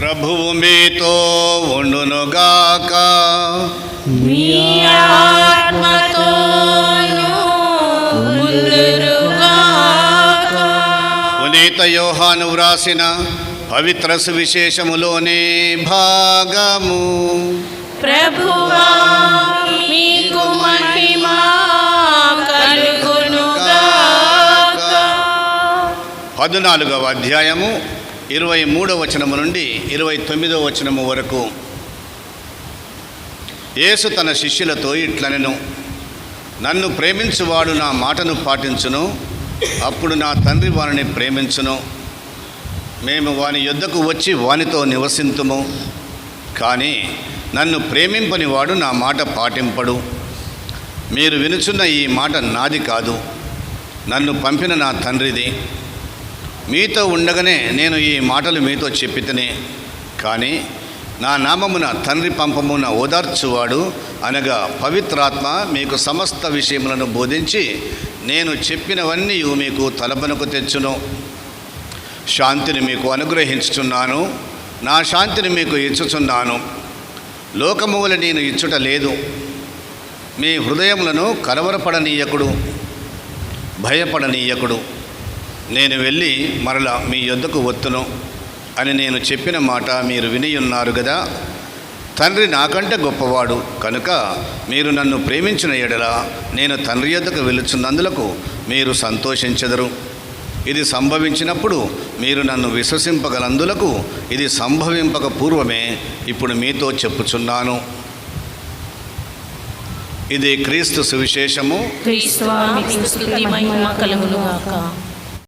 ప్రభువు మీతో ఉండునుగాక. మీ. పునీత యోహాను వ్రాసిన పవిత్ర సువిశేషములోని భాగము. ప్రభువా మీకు మహిమ కలుగునుగాక. పద్నాలుగవ అధ్యాయము ఇరవై మూడవ వచనము నుండి ఇరవై తొమ్మిదవ వచనము వరకు. యేసు తన శిష్యులతో ఇట్లనెను నన్ను ప్రేమించువాడు నా మాటను పాటించును అప్పుడు నా తండ్రి వారిని ప్రేమించును. మేము వాని యొద్దకు వచ్చి వానితో నివసింతుము. కానీ నన్ను ప్రేమింపని వాడు నా మాట పాటింపడు. మీరు వినుచున్న ఈ మాట నాది కాదు. నన్ను పంపిన నా తండ్రిది. మీతో ఉండగానే నేను ఈ మాటలు మీతో చెప్పితేనే. కానీ నా నామమున తండ్రి పంపమున ఓదార్చువాడు అనగా పవిత్రాత్మ మీకు సమస్త విషయములను బోధించి నేను చెప్పినవన్నీ మీకు తలపనకు తెచ్చును. శాంతిని మీకు అనుగ్రహించుచున్నాను. నా శాంతిని మీకు ఇచ్చుచున్నాను. లోకముల నేను ఇచ్చుట లేదు. మీ హృదయములను కలవరపడనీయకుడు భయపడనీయకుడు. నేను వెళ్ళి మరల మీ యొద్దకు వత్తును అని నేను చెప్పిన మాట మీరు విని ఉన్నారు కదా తండ్రి నాకంటే గొప్పవాడు కనుక మీరు నన్ను ప్రేమించిన ఎడల నేను తండ్రి యొద్దకు వెలుచున్నందులకు మీరు సంతోషించెదరు. ఇది సంభవించినప్పుడు మీరు నన్ను విశ్వసింపగలందులకు ఇది సంభవింపక పూర్వమే ఇప్పుడు మీతో చెప్పుచున్నాను. ఇది క్రీస్తు సువిశేషము.